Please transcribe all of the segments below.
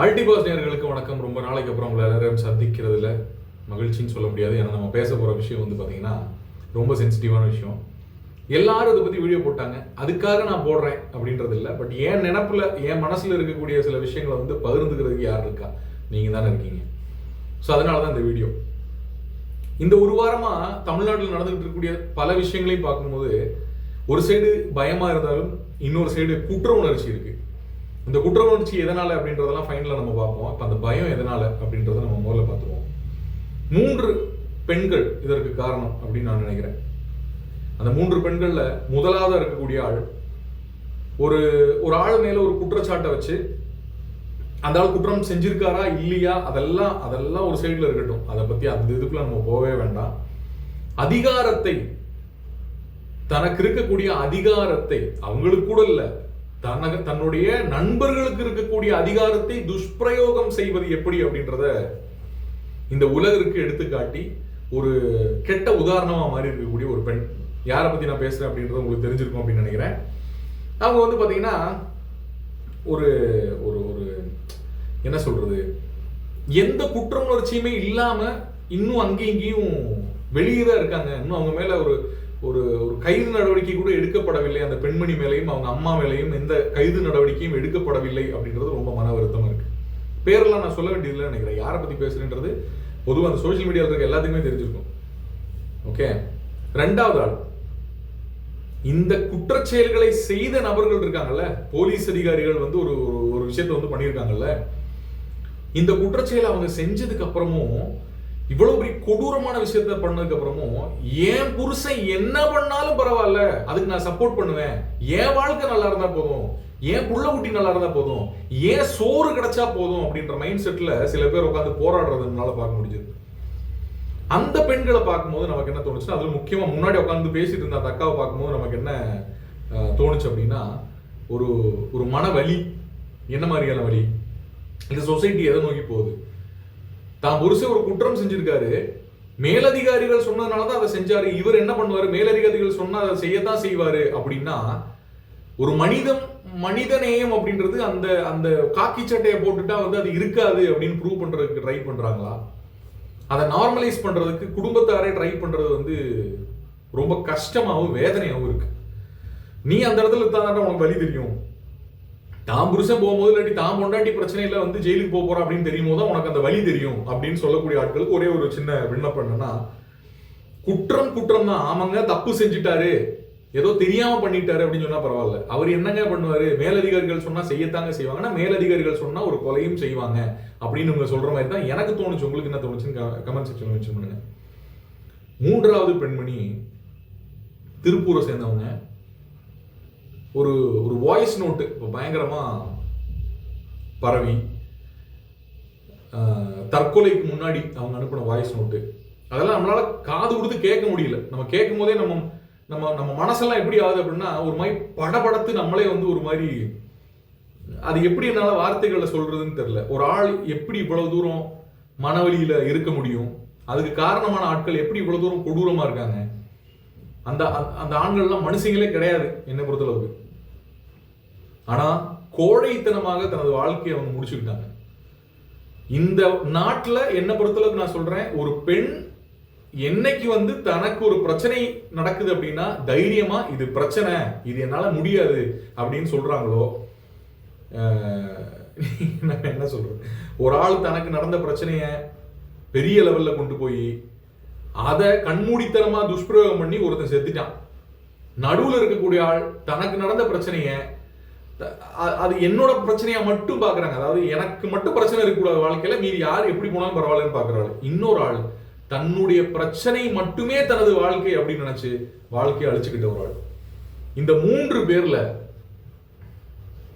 அல்டிபாஸ் நேர்களுக்கு வணக்கம். ரொம்ப நாளைக்கு அப்புறம் உங்களை எல்லாரும் சந்திக்கிறதுல மகிழ்ச்சின்னு சொல்ல முடியாது. ஏன்னா நம்ம பேச போகிற விஷயம் வந்து பார்த்தீங்கன்னா ரொம்ப சென்சிட்டிவான விஷயம். எல்லாரும் இதை பற்றி வீடியோ போட்டாங்க. அதுக்காக நான் போடுறேன் அப்படின்றது இல்லை. பட் என் நினப்பில் என் மனசில் இருக்கக்கூடிய சில விஷயங்களை வந்து பகிர்ந்துக்கிறதுக்கு யார் இருக்கா? நீங்கள் தானே இருக்கீங்க. ஸோ அதனால தான் இந்த வீடியோ இந்த ஒரு வாரமாக தமிழ்நாட்டில் நடந்துகிட்டு இருக்கக்கூடிய பல விஷயங்களையும் பார்க்கும்போது ஒரு சைடு பயமாக இருந்தாலும் இன்னொரு சைடு குற்ற உணர்ச்சி இருக்குது இந்த குற்ற உணர்ச்சி எதனால அப்படின்றதெல்லாம் ஃபைனலாக நம்ம பார்ப்போம். இப்போ அந்த பயம் எதனால அப்படின்றத நம்ம முதல்ல பார்த்துருவோம் மூன்று பெண்கள் இதற்கு காரணம் அப்படின்னு நான் நினைக்கிறேன். அந்த மூன்று பெண்களில் முதலாவதா இருக்கக்கூடிய ஆள் ஒரு ஒரு ஆள் மேல ஒரு குற்றச்சாட்டை வச்சு அந்த ஆள் குற்றம் செஞ்சிருக்காரா இல்லையா? அதெல்லாம் அதெல்லாம் ஒரு சைடுல இருக்கட்டும். அதை பத்தி அந்த இதுக்குள்ள நம்ம போகவே வேண்டாம். அதிகாரத்தை தனக்கு இருக்கக்கூடிய அதிகாரத்தை அவங்களுக்கு கூட இல்லை தனக்கு தன்னுடைய நண்பர்களுக்கு இருக்கக்கூடிய அதிகாரத்தை துஷ்பிரயோகம் செய்வது எப்படி அப்படின்றத இந்த உலகிற்கு எடுத்துக்காட்டி ஒரு கெட்ட உதாரணமாக மாறி இருக்கக்கூடிய ஒரு பெண். யாரை பத்தி நான் பேசுறேன் அப்படின்றது உங்களுக்கு தெரிஞ்சிருக்கும் அப்படின்னு நினைக்கிறேன். அவங்க வந்து பார்த்தீங்கன்னா ஒரு ஒரு ஒரு என்ன சொல்றது? எந்த குற்ற உணர்ச்சியுமே இல்லாம இன்னும் அங்கேயும் இங்கேயும் வெளியே தான் இருக்காங்க. இன்னும் அவங்க மேல ஒரு ஒரு ஒரு கைது நடவடிக்கை கூட எடுக்கப்படவில்லை. அந்த பெண்மணி மேலையும் அவங்க அம்மா மேலையும் எந்த கைது நடவடிக்கையும் எடுக்கப்படவில்லை அப்படின்றது ரொம்ப மன வருத்தமாக இருக்கு. பேரெல்லாம் நான் சொல்ல வேண்டியதில்லை நினைக்கிறேன். யாரை பத்தி பேசுறேன்றது பொதுவாக அந்த சோஷியல் மீடியாவில் இருக்க எல்லாத்துக்குமே தெரிஞ்சிருக்கும். ஓகே ரெண்டாவது ஆள். இந்த குற்றச்செயல்களை செய்த நபர்கள் இருக்காங்கல்ல போலீஸ் அதிகாரிகள் வந்து ஒரு ஒரு- ஒரு விஷயத்தை வந்து பண்ணியிருக்காங்கல்ல இந்த குற்றச்செயலை அவங்க செஞ்சதுக்கு அப்புறமும் இவ்வளவு பெரிய கொடூரமான விஷயத்த பண்ணதுக்கு அப்புறமும் என் புருஷன் என்ன பண்ணாலும் பரவாயில்ல. அதுக்கு நான் சப்போர்ட் பண்ணுவேன். என் வாழ்க்கை நல்லா இருந்தா போதும். என் புள்ள குட்டி நல்லா இருந்தா போதும். ஏன் சோறு கிடைச்சா போதும். அப்படின்ற மைண்ட் செட்ல சில பேர் உட்காந்து போராடுறதுனால பார்க்க முடிஞ்சது. அந்த பெண்களை பார்க்கும்போது நமக்கு என்ன தோணுச்சுன்னா அதுவும் முக்கியமா முன்னாடி உட்காந்து பேசிட்டு இருந்த அந்த அக்காவை பார்க்கும்போது நமக்கு என்ன தோணுச்சு அப்படின்னா ஒரு ஒரு மன வலி என்ன மாதிரியான வழி இந்த சொசைட்டி எதை நோக்கி போகுது? தான் புருஷன் ஒரு குற்றம் செஞ்சிருக்காரு. மேலதிகாரிகள் சொன்னதுனால தான் அதை செஞ்சாரு. இவர் என்ன பண்ணுவாரு? மேலதிகாரிகள் சொன்னா அதை செய்யத்தான் செய்வாரு. அப்படின்னா ஒரு மனிதம் மனிதநேயம் அப்படின்றது அந்த அந்த காக்கி சட்டையை போட்டுட்டா வந்து அது இருக்காது அப்படின்னு ப்ரூவ் பண்றதுக்கு ட்ரை பண்றாங்களா? அதை நார்மலைஸ் பண்றதுக்கு குடும்பத்தாரே ட்ரை பண்றது வந்து ரொம்ப கஷ்டமாகவும் வேதனையாகவும் இருக்கு. நீ அந்த இடத்துல இருந்தா உனக்கு வழி தெரியும். தான் புருஷன் போகும்போது இல்லாட்டி தான் பொண்டாட்டி பிரச்சனையில வந்து ஜெயிலுக்கு போக போறா அப்படின்னு தெரியும் போது உனக்கு அந்த வழி தெரியும் அப்படின்னு சொல்லக்கூடிய ஆட்களுக்கு ஒரே ஒரு சின்ன விண்ணப்பம் என்னன்னா குற்றம் குற்றம் தான். ஆமாங்க தப்பு செஞ்சுட்டாரு. ஏதோ தெரியாம பண்ணிட்டாரு அப்படின்னு சொன்னா பரவாயில்ல. அவர் என்னங்க பண்ணுவாரு? மேலதிகாரிகள் சொன்னா செய்யத்தாங்க செய்வாங்க. ஆனா மேலதிகாரிகள் சொன்னா ஒரு கொலையும் செய்வாங்க அப்படின்னு உங்க சொல்ற மாதிரி தான் எனக்கு தோணுச்சு. உங்களுக்கு என்ன தோணுச்சுன்னு கமெண்ட் செக்ஷன்ல வச்சு பண்ணுங்க. மூன்றாவது பெண்மணி திருப்பூரை சேர்ந்தவங்க. ஒரு ஒரு வாய்ஸ் நோட்டு இப்போ பயங்கரமாக பரவி. தற்கொலைக்கு முன்னாடி அவங்க அனுப்பின வாய்ஸ் நோட்டு அதெல்லாம் நம்மளால காது கொடுத்து கேட்க முடியல. நம்ம கேட்கும் போதே நம்ம நம்ம நம்ம மனசெல்லாம் எப்படி ஆகுது அப்படின்னா ஒரு மாதிரி படபடத்து நம்மளே வந்து ஒரு மாதிரி அது எப்படி என்னால் வார்த்தைகளை சொல்றதுன்னு தெரில ஒரு ஆள் எப்படி இவ்வளவு தூரம் மனவலியில இருக்க முடியும்? அதுக்கு காரணமான ஆட்கள் எப்படி இவ்வளவு தூரம் கொடூரமா இருக்காங்க? அந்த அந்த- அந்த ஆண்கள்லாம் மனுஷங்களே கிடையாது என்னை பொறுத்தளவுக்கு. ஆனால் கோழைத்தனமாக தனது வாழ்க்கையை அவங்க முடிச்சுக்கிட்டாங்க. இந்த நாட்டில் என்ன பொறுத்தளவுக்கு நான் சொல்கிறேன் ஒரு பெண் என்னைக்கு வந்து தனக்கு ஒரு பிரச்சனை நடக்குது அப்படின்னா தைரியமா இது பிரச்சனை இது என்னால் முடியாது அப்படின்னு சொல்றாங்களோ நான் என்ன சொல்றது? ஒரு ஆள் தனக்கு நடந்த பிரச்சனைய பெரிய லெவல்ல கொண்டு போய் அதை கண்மூடித்தனமா துஷ்பிரயோகம் பண்ணி ஒருத்தன் செத்துட்டான். நடுவில் இருக்கக்கூடிய ஆள் தனக்கு நடந்த பிரச்சனையை அது என்னோட பிரச்சனையா மட்டும் பாக்குறாங்க அதாவது எனக்கு மட்டும் பிரச்சனை இருக்கக்கூடாது வாழ்க்கையில மீதி யார் எப்படி போனாலும் பரவாயில்லன்னு பாக்குறாள் இன்னொரு ஆள் தன்னுடைய பிரச்சனை மட்டுமே தனது வாழ்க்கை அப்படின்னு நினைச்சு வாழ்க்கையை அழிச்சுக்கிட்ட ஒரு ஆள். இந்த மூன்று பேர்ல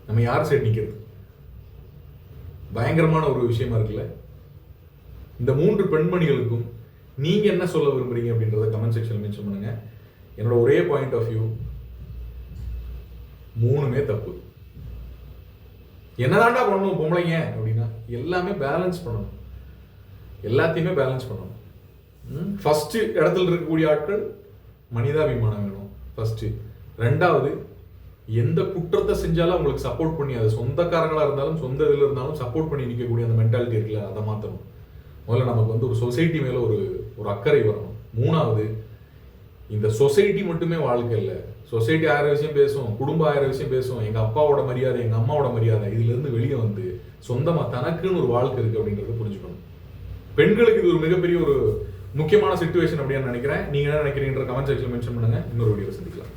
நம்ம யார் சைடு நிக்கிறது? பயங்கரமான ஒரு விஷயமா இருக்குல்ல? இந்த மூன்று பெண்மணிகளுக்கும் நீங்க என்ன சொல்ல விரும்புறீங்க அப்படின்றத கமெண்ட் செக்ஷன் மென்ஷன் பண்ணுங்க. என்னோட ஒரே பாயிண்ட் ஆஃப் வியூ மூணுமே தப்பு. என்னதான்டா பண்ணணும் பொம்பளைங்க அப்படின்னா எல்லாமே பேலன்ஸ் பண்ணணும். எல்லாத்தையுமே பேலன்ஸ் பண்ணணும். ஃபஸ்ட்டு இடத்துல இருக்கக்கூடிய ஆட்கள் மனிதாபிமானம் வேணும். ஃபஸ்ட்டு ரெண்டாவது எந்த குற்றத்தை செஞ்சாலும் அவங்களுக்கு சப்போர்ட் பண்ணி அது சொந்தக்காரங்களாக இருந்தாலும் சொந்த இதில் இருந்தாலும் சப்போர்ட் பண்ணி நிற்கக்கூடிய அந்த மென்டாலிட்டி இருக்குல்ல அதை மாற்றணும் முதல்ல நமக்கு வந்து ஒரு சொசைட்டி மேலே ஒரு ஒரு அக்கறை வரணும். மூணாவது இந்த சொசைட்டி மட்டுமே வாழ்க்கை இல்லை. சொசைட்டி ஆயிரம் விஷயம் பேசும் குடும்பம் ஆயிரம் விஷயம் பேசும் எங்கள் அப்பாவோட மரியாதை எங்கள் அம்மாவோட மரியாதை இதுலேருந்து வெளியே வந்து சொந்தமாக தனக்குன்னு ஒரு வாழ்க்கை இருக்குது அப்படிங்கிறத புரிஞ்சுக்கணும். பெண்களுக்கு இது ஒரு மிகப்பெரிய ஒரு முக்கியமான சுச்சுவேஷன் அப்படின்னு நினைக்கிறேன். நீங்கள் என்ன நினைக்கிறீங்கன்ற கமெண்ட் செக்ஷன் மென்ஷன் பண்ணுங்க. இன்னொரு வீடியோ சந்திக்கலாம்.